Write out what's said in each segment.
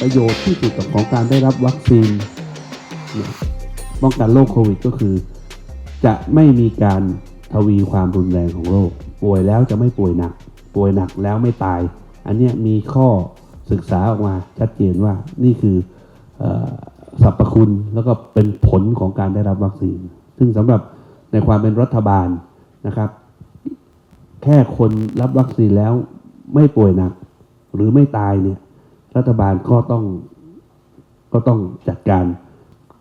ประโยชน์ที่สุดของการได้รับวัคซีนป้องกันโรคโควิดก็คือ จะไม่มีการทวีความรุนแรงของโรค ป่วยแล้วจะไม่ป่วยหนัก ป่วยหนักแล้วไม่ตาย อันนี้มีข้อศึกษาออกมาชัดเจนว่านี่คือออสรรพคุณแล้วก็เป็นผลของการได้รับวัคซีน ซึ่งสำหรับในความเป็นรัฐบาลนะครับ แค่คนรับวัคซีนแล้วไม่ป่วยหนัก หรือไม่ตายเนี่ย รัฐบาลก็ต้องก็ต้องจัดการ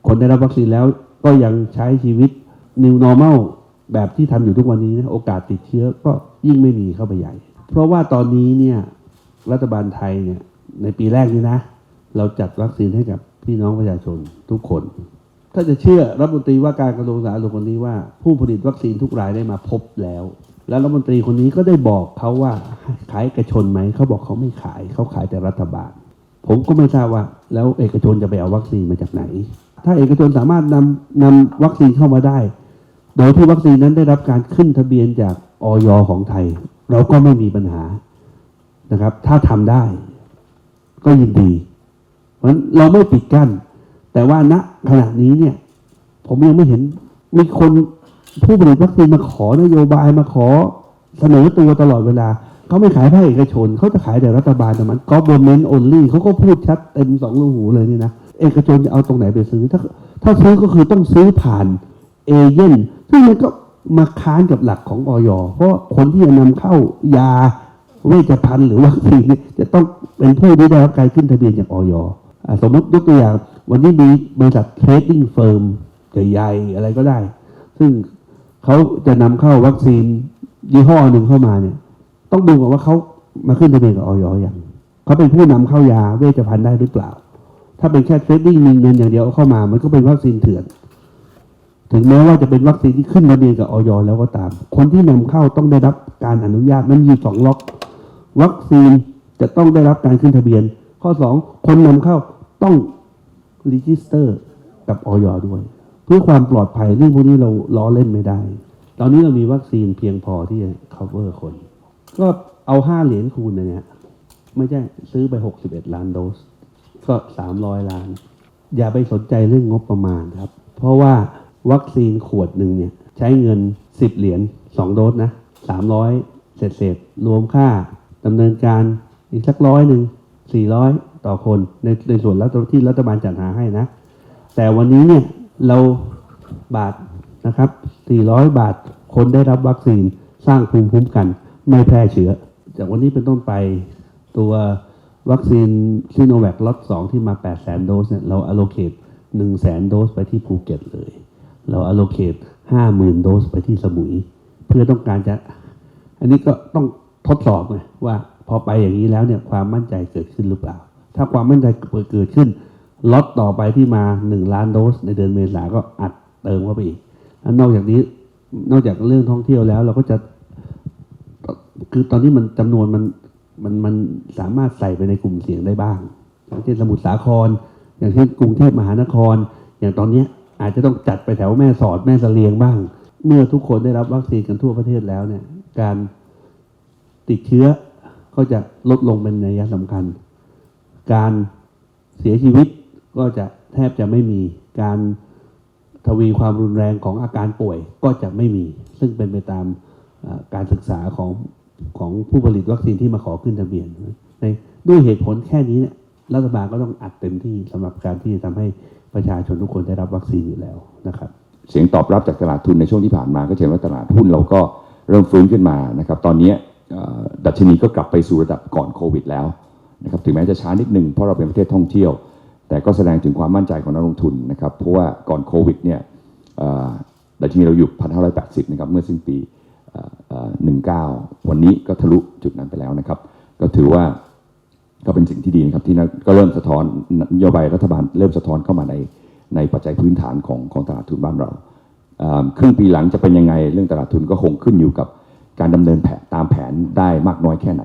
คนได้รับวัคซีนแล้วก็ยังใช้ชีวิต new normal แบบที่ทำอยู่ทุกวันนี้นะโอกาสติดเชื้อก็ยิ่งไม่มีเข้าไปใหญ่ เพราะว่าตอนนี้เนี่ยรัฐบาลไทยเนี่ยในปีแรกนี้นะ เราจัดวัคซีนให้กับพี่น้องประชาชนทุกคน ถ้าจะเชื่อรัฐมนตรีว่าการกระทรวงสาธารณสุขคนนี้ว่า ผู้ผลิตวัคซีนทุกรายได้มาพบแล้ว แล้วรัฐมนตรีคนนี้ก็ได้บอกเขาว่าขายเอกชนไหมเขาบอกเขาไม่ขายเขาขายแต่รัฐบาล ผมก็ไม่ทราบว่า แล้วเอกชนจะไปเอาวัคซีนมาจากไหน ถ้าเอกชนสามารถนำนำวัคซีนเข้ามาได้ โดยที่วัคซีนนั้นได้รับการขึ้นทะเบียนจากออยของไทย เราก็ไม่มีปัญหานะครับ ถ้าทำได้ก็ยินดี เพราะฉะนั้นเราไม่ปิดกั้นแต่ว่าณขณะนี้เนี่ย ผมยังไม่เห็นมีคนผู้ผลิตวัคซีนมาขอนโยบายมาขอเสนอตัวตลอดเวลา เขาไม่ขายภาคเอกชนเขาจะขายแต่รัฐบาลแต่มัน government only เขาก็พูดชัดเต็มสองลูกหูเลยนี่นะเอกชนจะเอาตรงไหนไปซื้อ ถ้าถ้าซื้อก็คือต้องซื้อผ่านเอเย่นซึ่งมันก็มาค้านกับหลักของออยเพราะคนที่จะนำเข้ายาเวชภัณฑ์หรือวัคซีนนี่จะต้องเป็นผู้ที่ได้รับการขึ้นทะเบียนจากออยสมมติยกตัวอย่าง วันนี้มีบริษัทเทรดดิ้งเฟิร์มใหญ่ๆอะไรก็ได้ ซึ่งเขาจะนำเข้าวัคซีนยี่ห้อหนึ่งเข้ามาเนี่ย ต้องดูก่อนว่าเขามาขึ้นทะเบียนกับออยอย่างเขาเป็นผู้นำเข้ายาเวชภัณฑ์ได้หรือเปล่า ถ้าเป็นแค่เทรดดิ้งมีเงินอย่างเดียวเอาเข้ามา มันก็เป็นวัคซีนเถื่อน ถึงแม้ว่าจะเป็นวัคซีนที่ขึ้นทะเบียนกับออยแล้วก็ตาม คนที่นำเข้าต้องได้รับการอนุญาตมันมีสองล็อก วัคซีนจะต้องได้รับการขึ้นทะเบียน ข้อสองคนนำเข้าต้องรีจิสเตอร์กับออยด้วย เพื่อความปลอดภัยเรื่องพวกนี้เราล้อเล่นไม่ได้ ตอนนี้เรามีวัคซีนเพียงพอที่จะ cover คน ก็เอาห้าเหรียญคูณนะเนี่ยไม่ใช่ซื้อไป61ล้านโดส ก็300ล้าน อย่าไปสนใจเรื่องงบประมาณครับ เพราะว่าวัคซีนขวดหนึ่งเนี่ยใช้เงิน10เหรียญ2โดสนะ300เศษเศษรวมค่าดำเนินการอีกสักร้อยหนึ่ง400ต่อคนในในส่วนรัฐที่รัฐบาลจัดหาให้นะ แต่วันนี้เนี่ยเราบาทนะครับ 400 บาทคนได้รับวัคซีนสร้างภูมิคุ้มกัน ไม่แพร่เชื้อ จากวันนี้เป็นต้นไปตัววัคซีนซิโนแวคล็อต2ที่มา 8 0 0 0 0 0โดสเนี่ยเรา allocate 1 0 0 0 0 0โดสไปที่ภูเก็ตเลย เรา allocate 50,000 โดสไปที่สมุย เพื่อต้องการจะ อันนี้ก็ต้องทดสอบไงว่าพอไปอย่างนี้แล้วเนี่ยความมั่นใจเกิดขึ้นหรือเปล่า ถ้าความมั่นใจเกิดขึ้นล็อตต่อไปที่มา 1 ล้านโดส ในเดือนเมษาก็อัดเติมเข้าไปอีกนอกจากนี้นอกจากเรื่องท่องเที่ยวแล้วเราก็จะ คือตอนนี้มันจำนวนมันมันมันสามารถใส่ไปในกลุ่มเสี่ยงได้บ้างอย่างเช่นสมุทรสาคร อย่างเช่นกรุงเทพมหานคร อย่างตอนเนี้ยอาจจะต้องจัดไปแถวแม่สอดแม่เสลียงบ้าง เมื่อทุกคนได้รับวัคซีนกันทั่วประเทศแล้วเนี่ย การติดเชื้อก็จะลดลงเป็นนัยสำคัญ การเสียชีวิตก็จะแทบจะไม่มีการทวีความรุนแรงของอาการป่วยก็จะไม่มี ซึ่งเป็นไปตามการศึกษาของ ของผู้ผลิตวัคซีนที่มาขอขึ้นทะเบียนในด้วยเหตุผลแค่นี้เนี่ยรัฐบาลก็ต้องอัดเต็มที่สำหรับการที่จะทำให้ประชาชนทุกคนได้รับวัคซีนอยู่แล้วนะครับ เสียงตอบรับจากตลาดทุนในช่วงที่ผ่านมาก็เห็นว่าตลาดหุ้นเราก็เริ่มฟื้นขึ้นมานะครับ ตอนนี้ดัชนีก็กลับไปสู่ระดับก่อนโควิดแล้วนะครับถึงแม้จะช้านิดหนึ่งเพราะเราเป็นประเทศท่องเที่ยว แต่ก็แสดงถึงความมั่นใจของนักลงทุนนะครับเพราะว่าก่อนโควิดเนี่ยเอ่อดัชนีเราอยู่ 1,580 นะครับเมื่อสิ้นปี 19 วันนี้ก็ทะลุจุดนั้นไปแล้วนะครับ ก็ถือว่าก็เป็นสิ่งที่ดีนะครับที่ก็เริ่มสะท้อนนโยบายรัฐบาลเริ่มสะท้อนเข้ามาในในปัจจัยพื้นฐานของของตลาดทุนบ้านเราครึ่งปีหลังจะเป็นยังไงเรื่องตลาดทุนก็คงขึ้นอยู่กับการดำเนินแผนตามแผนได้มากน้อยแค่ไหน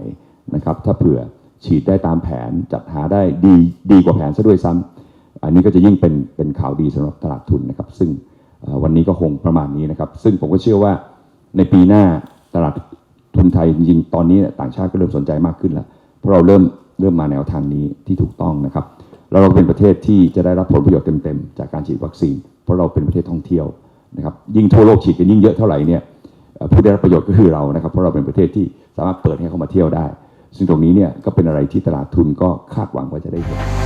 นะครับถ้าเผื่อฉีดได้ตามแผนจัดหาได้ดีดีกว่าแผนซะด้วยซ้ำอันนี้ก็จะยิ่งเป็นเป็นข่าวดีสำหรับตลาดทุนนะครับ ซึ่งวันนี้ก็คงประมาณนี้นะครับ ซึ่งผมก็เชื่อว่า ในปีหน้าตลาดทุนไทยจริงๆตอนนี้ต่างชาติก็เริ่มสนใจมากขึ้นแล้ว เพราะเราเริ่มเริ่มมาแนวทางนี้ที่ถูกต้องนะครับ แล้วเราเป็นประเทศที่จะได้รับผลประโยชน์เต็มๆ จากการฉีดวัคซีน เพราะเราเป็นประเทศท่องเที่ยวนะครับยิ่งทั่วโลกฉีดกันยิ่งเยอะเท่าไหร่เนี่ยผู้ได้รับประโยชน์ก็คือเรานะครับ เพราะเราเป็นประเทศที่สามารถเปิดให้เข้ามาเที่ยวได้ ซึ่งตรงนี้เนี่ยก็เป็นอะไรที่ตลาดทุนก็คาดหวังว่าจะได้เห็น